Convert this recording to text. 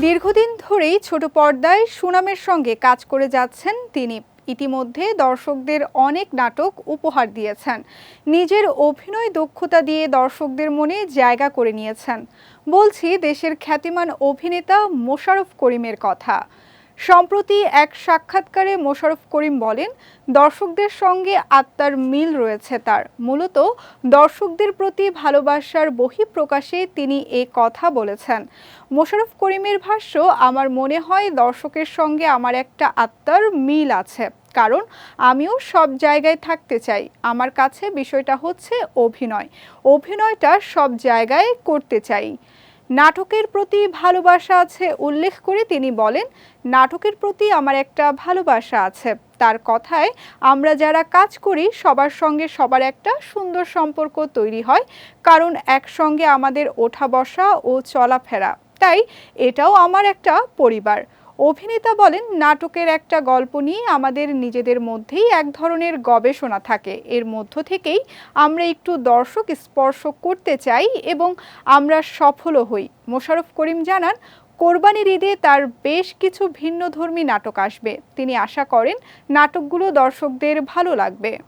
দীর্ঘদিন ধরেই ছোট পর্দায় সুনামের সঙ্গে কাজ করে যাচ্ছেন তিনি। ইতিমধ্যে দর্শকদের অনেক নাটক উপহার দিয়েছেন। নিজের অভিনয় দক্ষতা দিয়ে দর্শকদের মনে জায়গা করে নিয়েছেন। বলছি, দেশের খ্যাতিমান অভিনেতা মোশাররফ করিমের কথা। সম্প্রতি এক সাক্ষাৎকারে মোশারফ করিম বলেন, দর্শকদের সঙ্গে আত্মার মিল রয়েছে তার। মূলত দর্শকদের প্রতি ভালোবাসার বহিঃপ্রকাশে তিনি এ কথা বলেছেন। মোশারফ করিমের ভাষ্য, আমার মনে হয় দর্শকের সঙ্গে আমার একটা আত্মার মিল আছে। কারণ আমিও সব জায়গায় থাকতে চাই। আমার কাছে বিষয়টা হচ্ছে অভিনয়। অভিনয়টা সব জায়গায় করতে চাই। নাটকের প্রতি ভালোবাসা আছে উল্লেখ করে তিনি বলেন, নাটকের প্রতি আমার একটা ভালোবাসা আছে। তার কথায় আমরা যারা কাজ করি, সবার সঙ্গে সবার একটা সুন্দর সম্পর্ক তৈরি হয়, কারণ একসঙ্গে আমাদের ওঠা বসা ও চলাফেরা। তাই এটাও আমার একটা পরিবার। অভিনেতা বলেন, নাটকের একটা গল্প নিয়ে আমাদের নিজেদের মধ্যেই এক ধরনের গবেষণা থাকে। এর মধ্য থেকেই আমরা একটু দর্শক স্পর্শ করতে চাই এবং আমরা সফলও হই। মোশাররফ করিম জানান, কোরবানির ঈদে তার বেশ কিছু ভিন্নধর্মী নাটক আসবে। তিনি আশা করেন, নাটকগুলো দর্শকদের ভালো লাগবে।